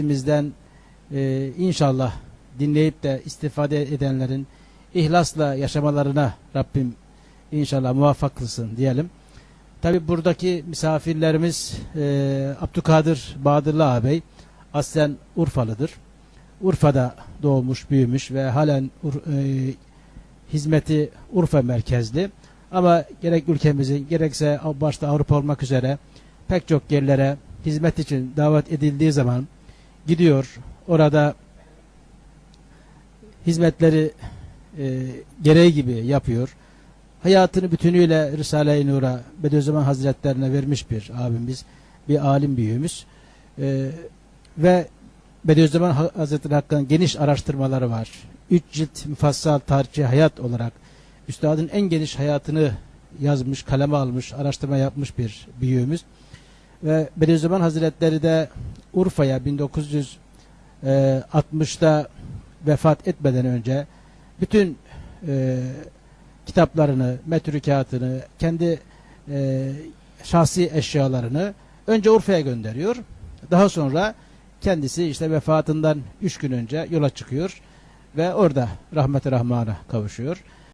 Bizden e, inşallah dinleyip de istifade edenlerin ihlasla yaşamalarına Rabbim inşallah muvaffak kılsın diyelim. Tabi buradaki misafirlerimiz e, Abdülkadir Bahadırlı ağabey aslen Urfalıdır. Urfa'da doğmuş, büyümüş ve halen e, hizmeti Urfa merkezli. Ama gerek ülkemizin gerekse başta Avrupa olmak üzere pek çok yerlere hizmet için davet edildiği zaman gidiyor. Orada hizmetleri e, gereği gibi yapıyor. Hayatını bütünüyle Risale-i Nur'a Bediüzzaman Hazretlerine vermiş bir abimiz, bir alim büyüğümüz. E, ve Bediüzzaman Ha- Hazretleri hakkında geniş araştırmaları var. Üç cilt müfassal tarihçi hayat olarak Üstadın en geniş hayatını yazmış, kaleme almış, araştırma yapmış bir büyüğümüz. Ve Bediüzzaman Hazretleri de Urfa'ya 1960'da vefat etmeden önce bütün e, kitaplarını, metrükatını, kendi e, şahsi eşyalarını önce Urfa'ya gönderiyor. Daha sonra kendisi işte vefatından üç gün önce yola çıkıyor ve orada rahmet-i rahmana kavuşuyor.